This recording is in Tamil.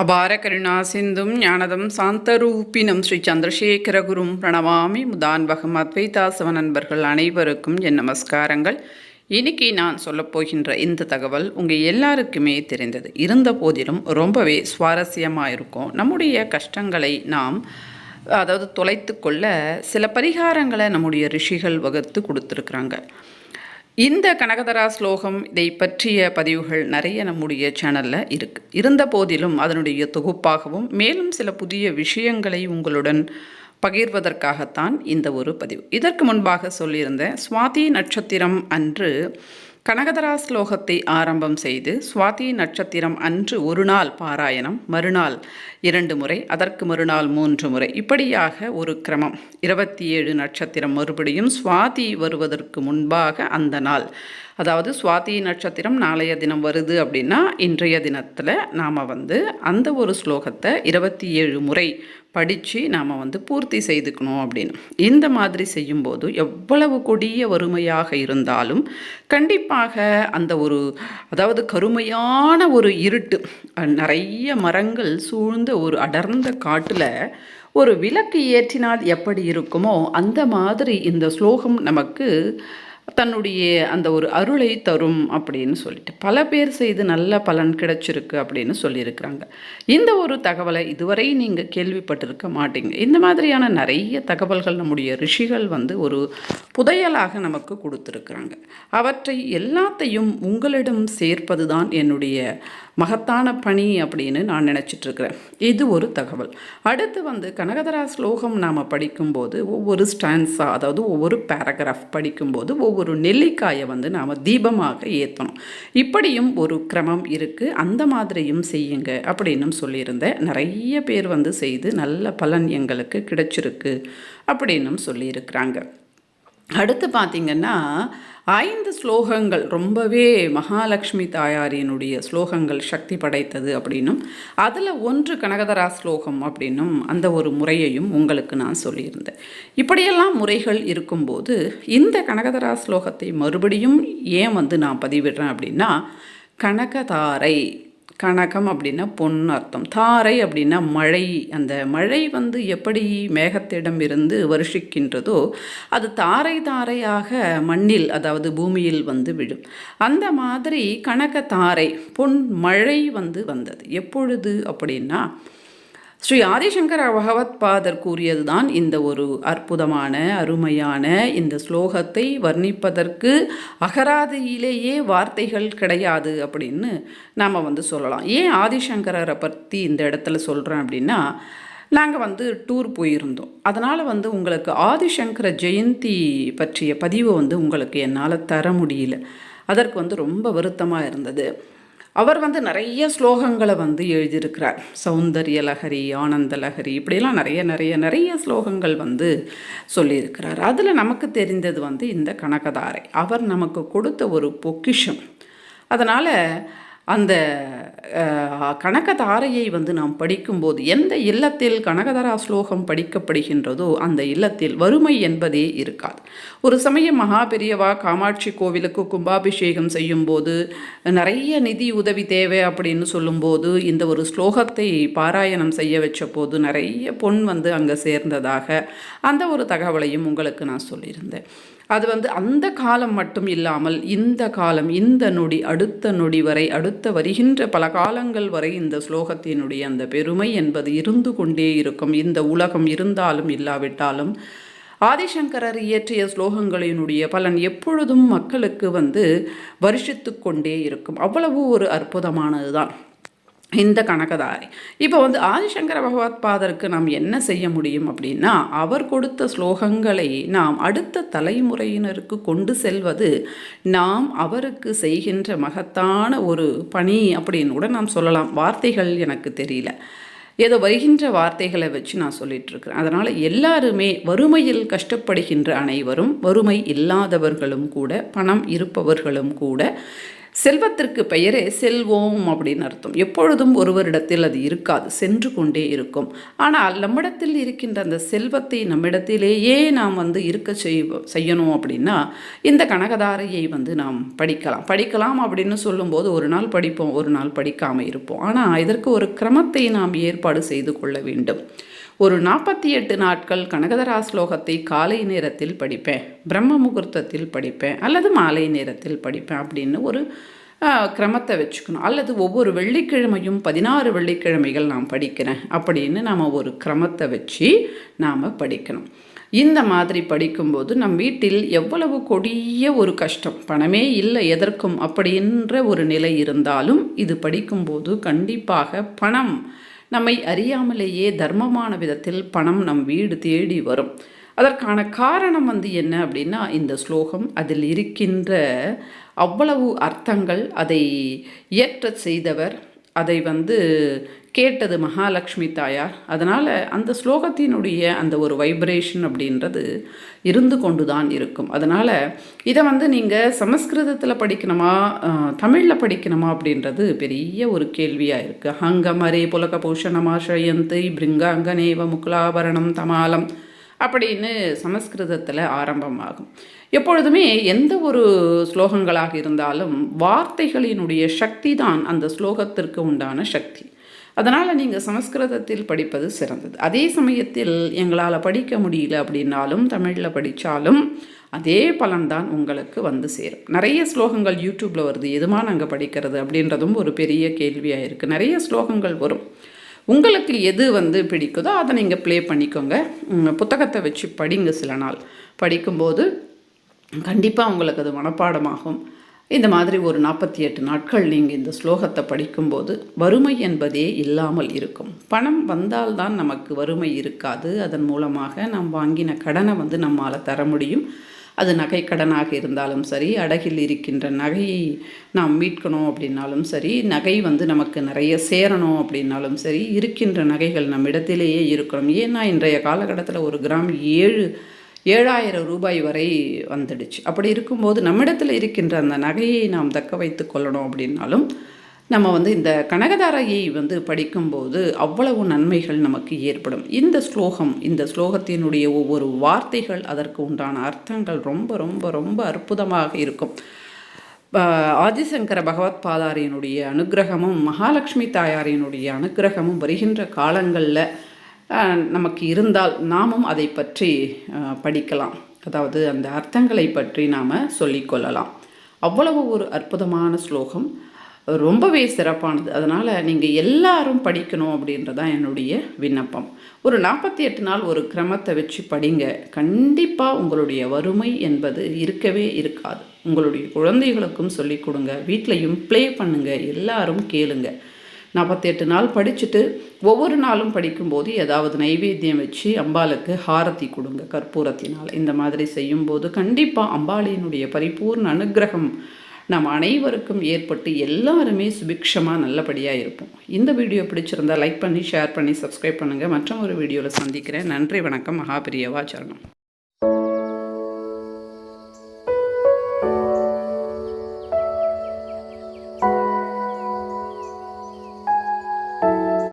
அபார கருணா சிந்தும் ஞானதம் சாந்தரூபினம் ஸ்ரீ சந்திரசேகரகுரும் பிரணவாமி முதான்வகம் அத்வைதாசவ நண்பர்கள் அனைவருக்கும் என் நமஸ்காரங்கள். இன்னைக்கு நான் சொல்லப்போகின்ற இந்த தகவல் உங்கள் எல்லாருக்குமே தெரிந்தது. இருந்த போதிலும் ரொம்பவே சுவாரஸ்யமாக இருக்கும். நம்முடைய கஷ்டங்களை நாம் அதாவது தொலைத்து கொள்ள சில பரிகாரங்களை நம்முடைய ரிஷிகள் வகுத்து கொடுத்துருக்குறாங்க. இந்த கனகதரா ஸ்லோகம் இதை பற்றிய பதிவுகள் நிறைய நம்முடைய சேனலில் இருக்குது இருந்த போதிலும் அதனுடைய தொகுப்பாகவும் மேலும் சில புதிய விஷயங்களை உங்களுடன் பகிர்வதற்காகத்தான் இந்த ஒரு பதிவு. இதற்கு முன்பாக சொல்லியிருந்த சுவாதி நட்சத்திரம் அன்று கனகதரா ஸ்லோகத்தை ஆரம்பம் செய்து சுவாதி நட்சத்திரம் அன்று ஒரு நாள் பாராயணம் மறுநாள் இரண்டு முறை அதற்கு மறுநாள் மூன்று முறை. இப்படியாக ஒரு கிரமம். இருபத்தி ஏழு நட்சத்திரம் மறுபடியும் சுவாதி வருவதற்கு முன்பாக அந்த நாள். அதாவது சுவாதி நட்சத்திரம் நாளைய தினம் வருது அப்படின்னா இன்றைய தினத்தில் நாம் வந்து அந்த ஒரு ஸ்லோகத்தை இருபத்தி ஏழு முறை படித்து நாம் வந்து பூர்த்தி செய்துக்கணும் அப்படின்னு. இந்த மாதிரி செய்யும்போது எவ்வளவு கொடிய வறுமையாக இருந்தாலும் கண்டிப்பாக அந்த ஒரு அதாவது கருமையான ஒரு இருட்டு நிறைய மரங்கள் சூழ்ந்த ஒரு அடர்ந்த காட்டில் ஒரு விளக்கு ஏற்றினால் எப்படி இருக்குமோ அந்த மாதிரி இந்த ஸ்லோகம் நமக்கு தன்னுடைய அந்த ஒரு அருளை தரும் அப்படின்னு சொல்லிட்டு பல பேர் செய்து நல்ல பலன் கிடைச்சிருக்கு அப்படின்னு சொல்லியிருக்கிறாங்க. இந்த ஒரு தகவலை இதுவரை நீங்கள் கேள்விப்பட்டிருக்க மாட்டீங்க. இந்த மாதிரியான நிறைய தகவல்கள் நம்முடைய ரிஷிகள் வந்து ஒரு புதையலாக நமக்கு கொடுத்துருக்குறாங்க. அவற்றை எல்லாத்தையும் உங்களிடம் சேர்ப்பது தான் என்னுடைய மகத்தான பணி அப்படின்னு நான் நினச்சிட்ருக்கிறேன் இது ஒரு தகவல். அடுத்து வந்து கனகதரா ஸ்லோகம் நாம் படிக்கும்போது ஒவ்வொரு ஸ்டான்ஸாக அதாவது ஒவ்வொரு பேராகிராஃப் படிக்கும்போது ஒவ்வொரு நெல்லிக்காயை வந்து நாம் தீபமாக ஏற்றணும் இப்படியும் ஒரு கிரமம் இருக்குது அந்த மாதிரியும் செய்யுங்க அப்படின்னு சொல்லியிருந்தேன். நிறைய பேர் வந்து செய்து நல்ல பலன் எங்களுக்கு கிடைச்சிருக்கு அப்படின்னும் சொல்லியிருக்கிறாங்க. அடுத்து பார்த்திங்கன்னா ஐந்து ஸ்லோகங்கள் ரொம்பவே மகாலட்சுமி தாயாரினுடைய ஸ்லோகங்கள் சக்தி படைத்தது அப்படின்னும் அதில் ஒன்று கனகதரா ஸ்லோகம் அப்படின்னும் அந்த ஒரு முறையையும் உங்களுக்கு நான் சொல்லியிருந்தேன். இப்படியெல்லாம் முறைகள் இருக்கும்போது இந்த கனகதரா ஸ்லோகத்தை மறுபடியும் ஏன் வந்து நான் பதிவிடுறேன் அப்படின்னா கனகதாரை கனகம் அப்படின்னா பொன் அர்த்தம். தாரை அப்படின்னா மழை. அந்த மழை வந்து எப்படி மேகத்திடம் இருந்து வருஷிக்கின்றதோ அது தாரை தாரையாக மண்ணில் அதாவது பூமியில் வந்து விழும். அந்த மாதிரி கனக தாரை பொன் மழை வந்து வந்தது. எப்பொழுது அப்படின்னா ஸ்ரீ ஆதிசங்கர பகவத் பாதர் கூறியதுதான் இந்த ஒரு அற்புதமான அருமையான இந்த ஸ்லோகத்தை வர்ணிப்பதற்கு அகராதியிலேயே வார்த்தைகள் கிடையாது அப்படின்னு நாம் வந்து சொல்லலாம். ஏன் ஆதிசங்கரரை பற்றி இந்த இடத்துல சொல்கிறேன் அப்படின்னா நாங்கள் வந்து டூர் போயிருந்தோம். அதனால் வந்து உங்களுக்கு ஆதிசங்கர ஜெயந்தி பற்றிய பதிவு வந்து உங்களுக்கு என்னால் தர முடியல. அதற்கு வந்து ரொம்ப வருத்தமாக இருந்தது. அவர் வந்து நிறைய ஸ்லோகங்களை வந்து எழுதியிருக்கிறார். சௌந்தரிய லஹரி ஆனந்த லஹரி இப்படியெல்லாம் நிறைய நிறைய நிறைய ஸ்லோகங்கள் வந்து சொல்லியிருக்கிறார். அதில் நமக்கு தெரிந்தது வந்து இந்த கனகதாரை. அவர் நமக்கு கொடுத்த ஒரு பொக்கிஷம். அதனால் அந்த கனகதாரையை வந்து நாம் படிக்கும்போது எந்த இல்லத்தில் கனகதாரா ஸ்லோகம் படிக்கப்படுகின்றதோ அந்த இல்லத்தில் வறுமை என்பதே இருக்காது. ஒரு சமயம் மகாபெரியவா காமாட்சி கோவிலுக்கு கும்பாபிஷேகம் செய்யும்போது நிறைய நிதி உதவி தேவை அப்படின்னு சொல்லும்போது இந்த ஒரு ஸ்லோகத்தை பாராயணம் செய்ய வச்ச போது நிறைய பொன் வந்து அங்கே சேர்ந்ததாக அந்த ஒரு தகவலையும் உங்களுக்கு நான் சொல்லியிருந்தேன். அது வந்து அந்த காலம் மட்டும் இல்லாமல் இந்த காலம் இந்த நொடி அடுத்த நொடி வரை அடுத்த வருகின்ற பல காலங்கள் வரை இந்த ஸ்லோகத்தினுடைய அந்த பெருமை என்பது இருந்து கொண்டே இருக்கும். இந்த உலகம் இருந்தாலும் இல்லாவிட்டாலும் ஆதிசங்கரர் இயற்றிய ஸ்லோகங்களினுடைய பலன் எப்பொழுதும் மக்களுக்கு வந்து வருஷித்து கொண்டே இருக்கும். அவ்வளவு ஒரு அற்புதமானது தான் இந்த கணக்கதாரி இப்போ வந்து ஆதிசங்கர பகவத் பாதருக்கு நாம் என்ன செய்ய முடியும் அப்படின்னா அவர் கொடுத்த ஸ்லோகங்களை நாம் அடுத்த தலைமுறையினருக்கு கொண்டு செல்வது நாம் அவருக்கு செய்கின்ற மகத்தான ஒரு பணி அப்படின்னு கூட நாம் சொல்லலாம். வார்த்தைகள் எனக்கு தெரியல. ஏதோ வருகின்ற வார்த்தைகளை வச்சு நான் சொல்லிகிட்ருக்கிறேன் அதனால் எல்லாருமே வறுமையில் கஷ்டப்படுகின்ற அனைவரும் வறுமை இல்லாதவர்களும் கூட பணம் இருப்பவர்களும் கூட செல்வத்திற்கு பெயரே செல்வோம் அப்படின்னு அர்த்தம். எப்பொழுதும் ஒருவரிடத்தில் அது இருக்காது சென்று கொண்டே இருக்கும். ஆனால் நம்மிடத்தில் இருக்கின்ற அந்த செல்வத்தை நம்மிடத்திலேயே நாம் வந்து இருக்க செய்வோம் செய்யணும் அப்படின்னா இந்த கனகதாரையை வந்து நாம் படிக்கலாம். படிக்கலாம் அப்படின்னு சொல்லும்போது ஒரு நாள் படிப்போம் ஒரு நாள் படிக்காமல் இருப்போம். ஆனால் இதற்கு ஒரு கிரமத்தை நாம் ஏற்பாடு செய்து கொள்ள வேண்டும். ஒரு நாற்பத்தி எட்டு நாட்கள் கனகதரா ஸ்லோகத்தை காலை நேரத்தில் படிப்பேன் பிரம்ம முகூர்த்தத்தில் படிப்பேன் அல்லது மாலை நேரத்தில் படிப்பேன் அப்படின்னு ஒரு கிரமத்தை வச்சுக்கணும். அல்லது ஒவ்வொரு வெள்ளிக்கிழமையும் பதினாறு வெள்ளிக்கிழமைகள் நான் படிக்கிறேன். அப்படின்னு நாம் ஒரு கிரமத்தை வச்சு நாம் படிக்கணும். இந்த மாதிரி படிக்கும்போது நம் வீட்டில் எவ்வளவு கொடிய ஒரு கஷ்டம். பணமே இல்லை எதற்கும் அப்படின்ற ஒரு நிலை இருந்தாலும் இது படிக்கும்போது கண்டிப்பாக பணம் நம்மை அறியாமலேயே தர்மமான விதத்தில் பணம் நம் வீடு தேடி வரும். அதற்கான காரணம் வந்து என்ன அப்படின்னா இந்த ஸ்லோகம் அதில் இருக்கின்ற அவ்வளவு அர்த்தங்கள் அதை இயற்ற செய்தவர். அதை வந்து கேட்டது மகாலட்சுமி தாயார். அதனால் அந்த ஸ்லோகத்தினுடைய அந்த ஒரு வைப்ரேஷன் அப்படின்றது இருந்து கொண்டு தான் இருக்கும். அதனால் இதை வந்து நீங்கள் சமஸ்கிருதத்தில் படிக்கணுமா தமிழில் படிக்கணுமா அப்படின்றது பெரிய ஒரு கேள்வியாக இருக்குது ஹங்கமரே புலக பூஷணமாஷயந்தை பிருங்காங்கனேவ முகுலாபரணம் தமாலம். அப்படின்னு சமஸ்கிருதத்தில் ஆரம்பமாகும். எப்பொழுதுமே எந்த ஒரு ஸ்லோகங்களாக இருந்தாலும் வார்த்தைகளினுடைய சக்தி தான் அந்த ஸ்லோகத்திற்கு உண்டான சக்தி. அதனால் நீங்கள் சமஸ்கிருதத்தில் படிப்பது சிறந்தது. அதே சமயத்தில் எங்களால் படிக்க முடியல அப்படின்னாலும் தமிழில் படித்தாலும் அதே பலன்தான் உங்களுக்கு வந்து சேரும். நிறைய ஸ்லோகங்கள் யூடியூப்பில் வருது. எதுமா நாங்கள் படிக்கிறது அப்படின்றதும் ஒரு பெரிய கேள்வியாக இருக்குது நிறைய ஸ்லோகங்கள் வரும். உங்களுக்கு எது வந்து பிடிக்குதோ அதை நீங்கள் ப்ளே பண்ணிக்கோங்க. புத்தகத்தை வச்சு படிங்க சில நாள். படிக்கும்போது கண்டிப்பாக உங்களுக்கு அது மனப்பாடமாகும். இந்த மாதிரி ஒரு நாற்பத்தி எட்டு நாட்கள் நீங்கள் இந்த ஸ்லோகத்தை படிக்கும்போது வறுமை என்பதே இல்லாமல் இருக்கும். பணம் வந்தால்தான் நமக்கு வறுமை இருக்காது. அதன் மூலமாக நாம் வாங்கின கடனை வந்து நம்மால் தர முடியும். அது நகை கடனாக இருந்தாலும் சரி அடகில் இருக்கின்ற நகையை நாம் மீட்கணும் அப்படின்னாலும் சரி நகை வந்து நமக்கு நிறைய சேரணும் அப்படின்னாலும் சரி இருக்கின்ற நகைகள் நம் இடத்திலேயே இருக்கணும். ஏன்னா இன்றைய காலகட்டத்தில் ஒரு கிராம் ஏழு ஏழாயிரம் ரூபாய் வரை வந்துடுச்சு. அப்படி இருக்கும்போது நம்மிடத்தில் இருக்கின்ற அந்த நகையை நாம் தக்க வைத்து கொள்ளணும் அப்படின்னாலும் நம்ம வந்து இந்த கனகதாரையை வந்து படிக்கும்போது அவ்வளவு நன்மைகள் நமக்கு ஏற்படும். இந்த ஸ்லோகம் இந்த ஸ்லோகத்தினுடைய ஒவ்வொரு வார்த்தைகள் அதற்கு உண்டான அர்த்தங்கள் ரொம்ப ரொம்ப ரொம்ப அற்புதமாக இருக்கும். ஆதிசங்கர பகவத் பாதாரியினுடைய அனுகிரகமும் மகாலட்சுமி தாயாரினுடைய அனுகிரகமும் வருகின்ற காலங்களில் நமக்கு இருந்தால் நாமும் அதை பற்றி படிக்கலாம். அதாவது அந்த அர்த்தங்களை பற்றி நாம் சொல்லிக்கொள்ளலாம் அவ்வளவு ஒரு அற்புதமான ஸ்லோகம். ரொம்பவே சிறப்பானது. அதனால் நீங்கள் எல்லாரும் படிக்கணும் அப்படின்றதான் என்னுடைய விண்ணப்பம். ஒரு நாற்பத்தி எட்டு நாள் ஒரு கிரமத்தை வச்சு படிங்க. கண்டிப்பாக உங்களுடைய வறுமை என்பது இருக்கவே இருக்காது. உங்களுடைய குழந்தைகளுக்கும் சொல்லிக் கொடுங்க. வீட்லையும் ப்ளே பண்ணுங்கள் எல்லாரும் கேளுங்க. நாற்பத்தெட்டு நாள் படிச்சுட்டு ஒவ்வொரு நாளும் படிக்கும்போது ஏதாவது நைவேத்தியம் வச்சு அம்பாளுக்கு ஹாரத்தி கொடுங்க. கற்பூரத்தினால். இந்த மாதிரி செய்யும்போது கண்டிப்பாக அம்பாளியினுடைய பரிபூர்ண அனுகிரகம் நம் அனைவருக்கும் ஏற்பட்டு எல்லாருமே சுபிக்ஷமாக நல்லபடியாக இருப்போம். இந்த வீடியோ பிடிச்சிருந்தால் லைக் பண்ணி ஷேர் பண்ணி சப்ஸ்கிரைப் பண்ணுங்கள் மற்றும் ஒரு வீடியோவில் சந்திக்கிறேன். நன்றி வணக்கம். மகாபிரியவா சரணம்.